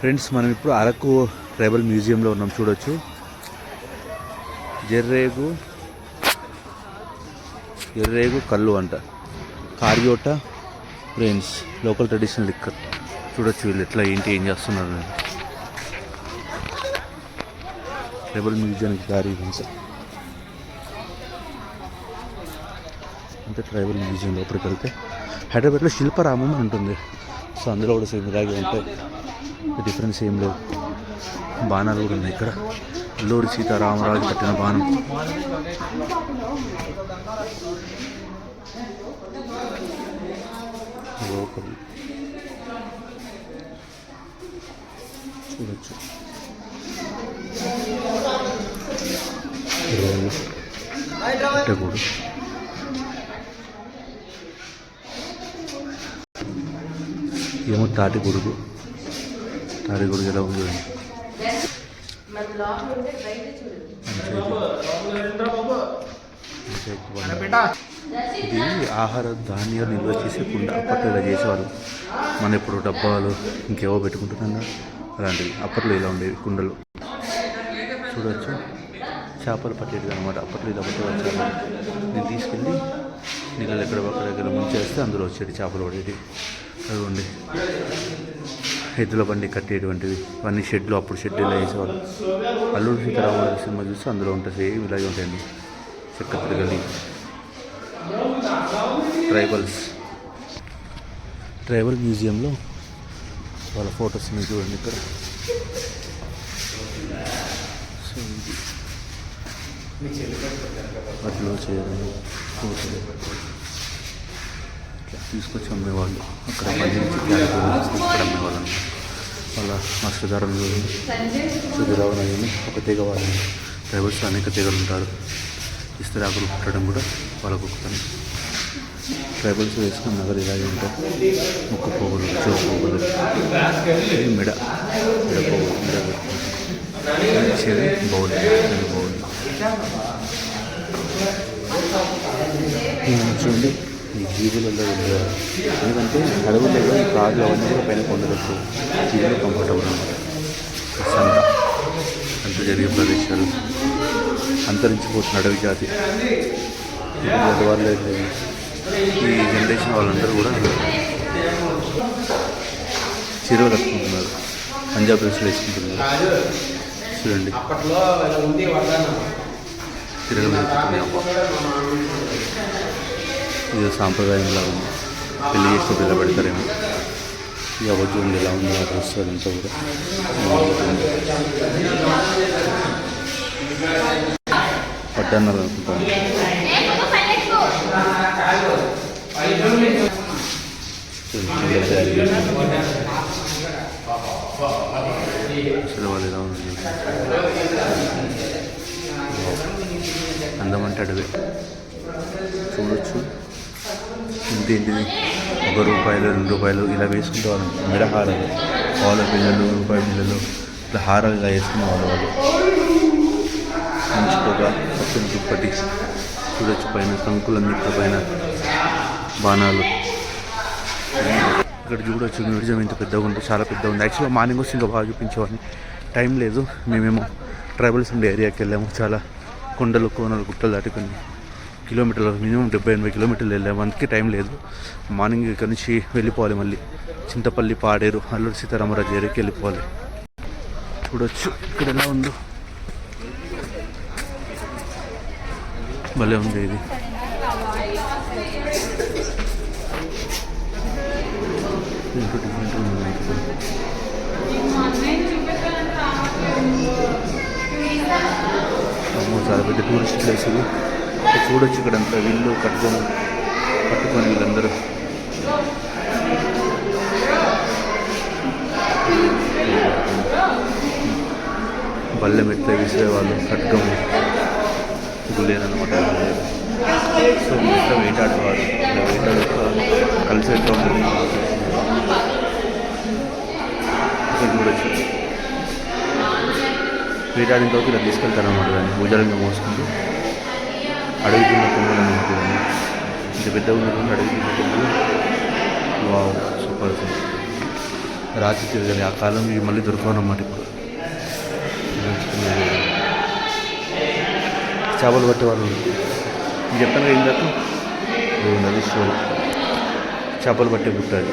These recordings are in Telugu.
ఫ్రెండ్స్ మనం ఇప్పుడు అరకు ట్రైబల్ మ్యూజియంలో ఉన్నాం చూడొచ్చు. జర్రేగు ఎర్రేగు కళ్ళు అంట. కార్యోట ఫ్రెండ్స్ లోకల్ ట్రెడిషనల్ లిక్కర్. చూడొచ్చు వీళ్ళు ఎట్లా ఏంటి ఏం చేస్తున్నారు నేను ట్రైబల్ మ్యూజియానికి దారి అంటే ట్రైబల్ మ్యూజియం లోపలికి వెళ్తే. హైదరాబాద్లో శిల్పరామం ఉంటుంది. సో అందులో కూడా సేమ్ ఇలాగే ఉంటాయి. డిఫరెన్స్ ఏం లేవు బాణాలు కూడా ఉన్నాయి ఇక్కడ. అల్లూరి సీతారామరాజు కట్టిన బాణం. లోకల్ చూడొచ్చు. రోలు ఏమో తాటి గొడుగు. తారి గుడి ఎలా ఉంది ఇది ఆహార ధాన్యాలు నిల్వ చేసే కుండ అప్పట్లో ఇలా చేసేవాళ్ళు మన ఇప్పుడు డబ్బాలు ఇంకేవో పెట్టుకుంటున్నా అలాంటివి అప్పట్లో ఇలా ఉండేవి కుండలు చూడవచ్చు చేపలు పట్టేది అనమాట అప్పట్లో ఇలా పట్టేవాళ్ళు నేను తీసుకెళ్ళి నీళ్ళు ఎక్కడ పక్క దగ్గర ముంచేస్తే అందులో వచ్చేది చేపలు పడేది అవి ఎద్దుల బండి కట్టేటువంటివి ఇవన్నీ షెడ్లు అప్పుడు షెడ్ ఇలా వేసేవాళ్ళు అల్లూరి సీతారామరాజు సినిమా చూస్తే అందులో ఉంటుంది సేమ్ ఇలాగే ఉంటాయండి చెక్క తిరగలి ట్రైబల్స్ ట్రైబల్ మ్యూజియంలో వాళ్ళ ఫొటోస్ మీరు చూడండి ఇక్కడ. సో ఇది. అట్లా చేయడం తీసుకొచ్చి అమ్మేవాళ్ళు. అక్కడ పండించి ఇక్కడ అమ్మేవాళ్ళు. వాళ్ళ వస్త్రధారణ సుధిరావణ ఒక తెగ వాళ్ళు. ట్రైబల్స్ అనేక తెగలు ఉంటారు. ఇస్తరాకులు కుట్టడం కూడా వాళ్ళకు ఒక పని. ట్రైబల్స్ వేసుకున్న నగలు ఇలాగే ఉంటాయి. ముక్కు పోగులు చెవు పోగులు మెడ మెడ పోగులు మెడ పెట్టుకుంటాం చెవి బౌల్ చెవి బౌల్ చూడండి. ఈ జీవులలో వెళ్ళేవారు ఎందుకంటే అడవులలో ఈ కార్లు అవన్నీ కూడా పైన కొండలకు జీవులు కంఫర్టబుల్ అంత జరిగే ప్రదేశాలు అంతరించిపోతున్న అడవి జాతి. వాళ్ళు అయితే ఈ జనరేషన్ వాళ్ళందరూ కూడా చీరలు కట్టుకుంటున్నారు. పంజాబ్ డ్రెస్సులు వేసుకుంటున్నారు. చూడండి. అప్పట్లో ఇది సాంప్రదాయంలా ఉంది. పెళ్ళి చేసి పిల్ల పెడతారేమో. ఈ అవ్వ ఎలా ఉంది ఆ డ్రెస్ అదంతా కూడా. బాగుంటుంది. అనుకుంటాను. అసలు వాళ్ళు ఎలా ఉంది అందమంటే అడవి. చూడొచ్చు. ఇంతేంటిది ఒక రూపాయలు రెండు రూపాయలు ఇలా వేసుకుంటే వాళ్ళు మెడ పాల పిల్లలు రూపాయి పిల్లలు ఇట్లా ఇలా వేసుకునే వాళ్ళు. వాళ్ళు మంచుకోగా పక్కన దుప్పటి చూడొచ్చు పైన కంకులన్నిటి పైన బాణాలు. ఇక్కడ చూడొచ్చు మ్యూజియం ఎంత పెద్దగా ఉంటుంది చాలా పెద్దగా ఉంది. యాక్చువల్గా మార్నింగ్ వస్తే ఇంకా బాగా చూపించేవాడిని. టైం లేదు. మేమేమో ట్రైబల్స్ ఉండే ఏరియాకి వెళ్ళాము. చాలా కొండలు కోనలు గుట్టలు దాటుకుని కిలోమీటర్లు మినిమం డెబ్బై ఎనభై కిలోమీటర్లు వెళ్ళాము అందుకే టైం లేదు. మార్నింగ్ ఇక్కడ నుంచి వెళ్ళిపోవాలి మళ్ళీ. చింతపల్లి పాడేరు అల్లూరు సీతారామరాజు ఏరికి వెళ్ళిపోవాలి. చూడొచ్చు ఇక్కడ ఎలా ఉందో. భలే ఉంది ఇది. చాలా పెద్ద టూరిస్ట్ ప్లేస్ ఇది. చూడొచ్చు ఇక్కడ అంతా వీళ్ళు కట్టుకొని పట్టుకొని వీళ్ళందరూ. బల్లె మెట్ల విసిరేవాళ్ళు కట్టుకము గులేనమాట సో మొత్తం వేటాడేవారు. ఇలా వేటాడక కలిసి ఉంటుంది? చూడొచ్చు. వేటాడిన తర్వాత ఇలా తీసుకెళ్తారనమాట దాన్ని. భుజాలంగా మోసుకుంటూ. అడవి తిన్న కొమ్మలు అనమాట ఇంత పెద్దగా ఉన్నటువంటి అడవి తిన్న కొమ్మలు వావ్ సూపర్ అసలు. రాత్రి తిరగాలి ఆ కాలం ఇవి మళ్ళీ దొరకవన్నమాట ఇప్పుడు. చేపలు పట్టేవాళ్ళు. నేను చెప్పాను కదా ఇందాక? నది ఉన్నది చేపలు పట్టే గుట్ట అది.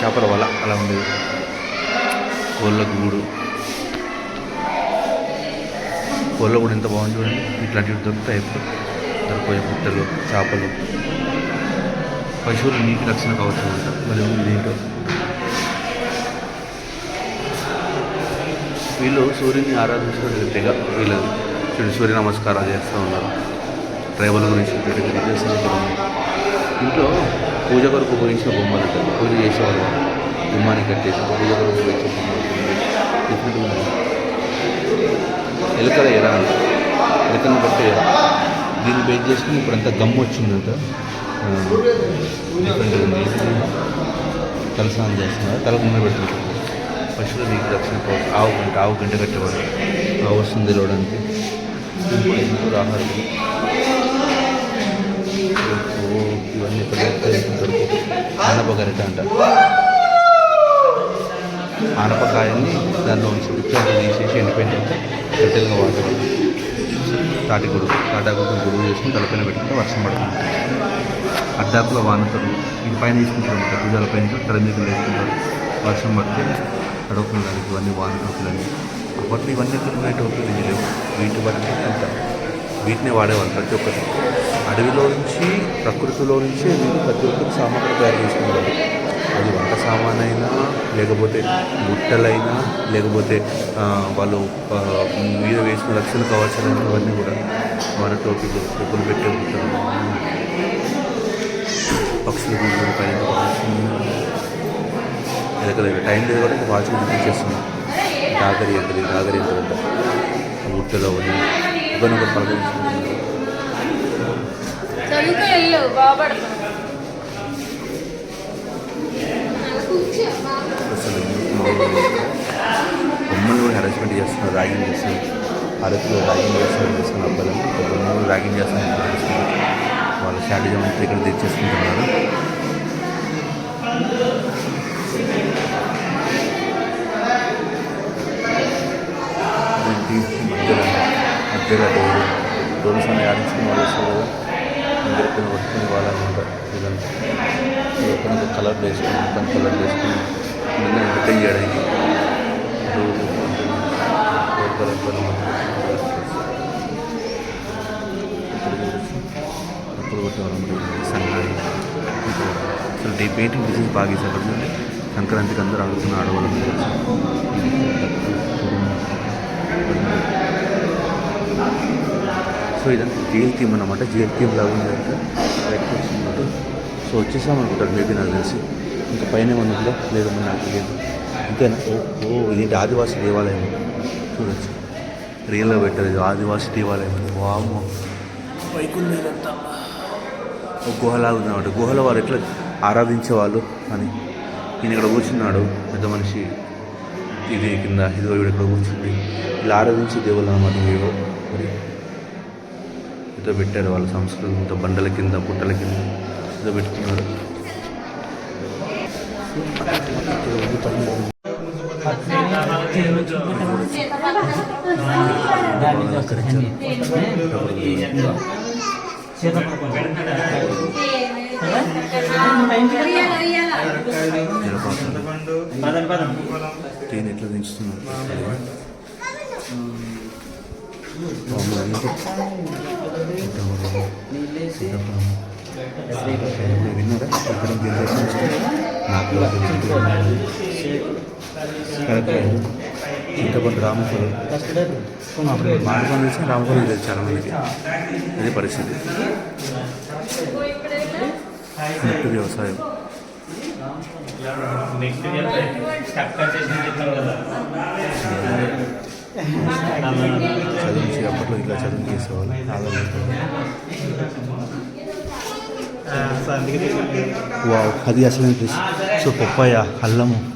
చేపల వల అలా ఉండేది. కోళ్ళ గూడు. కోళ్ళు కూడా ఎంత బాగుంది చూడండి. ఇట్లాంటివి దొరుకుతాయి ఇప్పుడు దొరికిపోయే పుట్టలు చేపలు. పశువులు నీటి రక్షణ కవచం అంట. మరి ఉంది ఏంటో వీళ్ళు సూర్యుని ఆరాధించడం తెగ వీళ్ళు చూడండి సూర్య నమస్కారాలు చేస్తూ ఉన్నారు. ట్రైబల్ గురించి డీటెయిల్స్ ఇంట్లో పూజ కొరకు ఉపయోగించిన బొమ్మలు ఉంటాయి. పూజ చేసేవాళ్ళు. గుమ్మానికి కట్టేసి పూజ కొరకు ఉపయోగించిన బొమ్మలు. ఉన్నాయి ఎలకల ఎర అంట. ఎలుకలను బట్టి ఎర. దీన్ని బేస్ చేసుకుని ఇప్పుడు అంతా గమ్ము వచ్చిందంట డిఫరెంట్గా ఉంది. తలస్నానం చేస్తున్నారు. తల ముందు పెడుతుంటారు పశువుల దీనికి రక్షణ కోసం ఆవు గంట ఆవు గంట కట్టేవాడు ఆవు వస్తుంది తెలవడానికి ఇంకో ఆహారం. ఇవన్నీ ఎక్కడ దొరుకుతాయి అంట. ఆనపకాయల్ని దానిలో ఉంచి తీసేసి ఎండిపోయినాక కట్టెలుగా వాడేవాళ్ళు తాటి గొడుగు తాటాకుడు గొడుగు చేసుకుని తలపైన పెట్టుకుంటే వర్షం పడుతుంది. అడ్డాకుల వానతలు ఇది పైన తీసుకుంటారు అనమాట పూజల పైన వేసుకుంటారు వర్షం పడితే తడవకుండా ఇవన్నీ వాన టోపీలన్నీ అప్పట్లో ఇవన్నీ ఎక్కడ టోపులు లేవు. వీటి బట్టి అంత. వీటినే వాడేవాళ్ళు ప్రతి ఒక్కరు. అడవిలో నుంచి ప్రకృతిలో నుంచే వీళ్ళు ప్రతి ఒక్కరు సామాగ్రి తయారు చేసుకునేవాళ్ళు. అది వంట సామాన్ అయినా లేకపోతే బుట్టలైనా లేకపోతే వాళ్ళు మీద వేసిన రక్షణ కవచాలైనా ఇవన్నీ కూడా మన టోపీలు చెప్పులు పెట్టే బుట్టలు పక్షుల గుండెలు పైన ఎదగలేదు టైం లేదు కూడా ఇంకా వాచ్ చేస్తున్నాం. దాగరి ఎంతది దాగరి ఎంత ఉందా బుట్టలో ఉన్నాయి ఒకరినొకరు పలకరించుకుంటున్నారు చదువుకు వెళ్ళు బాగుపడుతుంది అసలు బొమ్మలు కూడా హెరాస్మెంట్ చేస్తున్నారు ర్యాగింగ్ చేస్తున్నారు. అరకులో ర్యాగింగ్ చేస్తున్నారు చేస్తున్న అబ్బాయిలను అబ్బాయిలు బొమ్మలు ర్యాగింగ్ చేస్తున్నారు వాళ్ళ శాడిజం అంతా ఇక్కడ తెచ్చేసుకుంటున్నారు. ఏంటి? మధ్యలో మధ్యలో డోరు. డోర్స్ అన్ని ఆడించుకుని వాళ్ళు వస్తారు కదా. అందరు కొన్ని పట్టుకుని వాళ్ళనమాట ఇదంతా. కలర్ వేసుకుని కలర్ వేసుకుని. ముందు ఎంటర్టైన్ చేయడానికి అప్పుడు అసలు డే పెయింటింగ్ డిజైన్స్ బాగా ఇష్టపడుతుంది సంక్రాంతికి అందరూ ఆడుతున్న ఆడవాళ్ళం సో ఇదంతా జైల్ థీమ్ అనమాట జైల్ థీమ్ లాగా ఉంది అంతా సో వచ్చేసాం అనుకుంటారు మేబీ నాకు తెలిసి ఇంకా పైన ఏమన్నా ఉందో? లేదో నాకు తెలియదు. ఇంతేనా? ఓ ఓ ఇదేంటి ఆదివాసీ దేవాలయం. చూడొచ్చు. రియల్గా పెట్టారు ఇది ఆదివాసీ దేవాలయం అని. వామో పైకుంది ఇదంతా ఒక గుహలాగా ఉందన్నమాట. గుహలో వారు ఎట్లా ఆరాధించేవాళ్ళు అని. ఈయన ఇక్కడ కూర్చున్నాడు పెద్ద మనిషి. ఇది కింద ఇదిగో ఈవిడ ఇక్కడ కూర్చుంది. ఇలా ఆరాధించే దేవుళ్ళు అన్నమాట ఇవో మరి ఏదో పెట్టారు వాళ్ళ సంస్కృతితో బండల కింద పుట్టల కింద. ఏదో పెట్టుకున్నారు. ట్రైన్ ఎట్లా దించుతున్నాను మామూలు విన్నారా ఇక్కడ నాకు కరెక్ట్ చింతపండు రామపురం అప్పుడు మాటలు తెలిసి రామపురం తెలిసి చాలా మందికి అదే పరిస్థితి నెట్ వ్యవసాయం నెక్స్ట్ చదివించి అప్పట్లో ఇట్లా చదువు చేసేవాళ్ళు వావ్ అది అసలు సో పప్పాయ అల్లము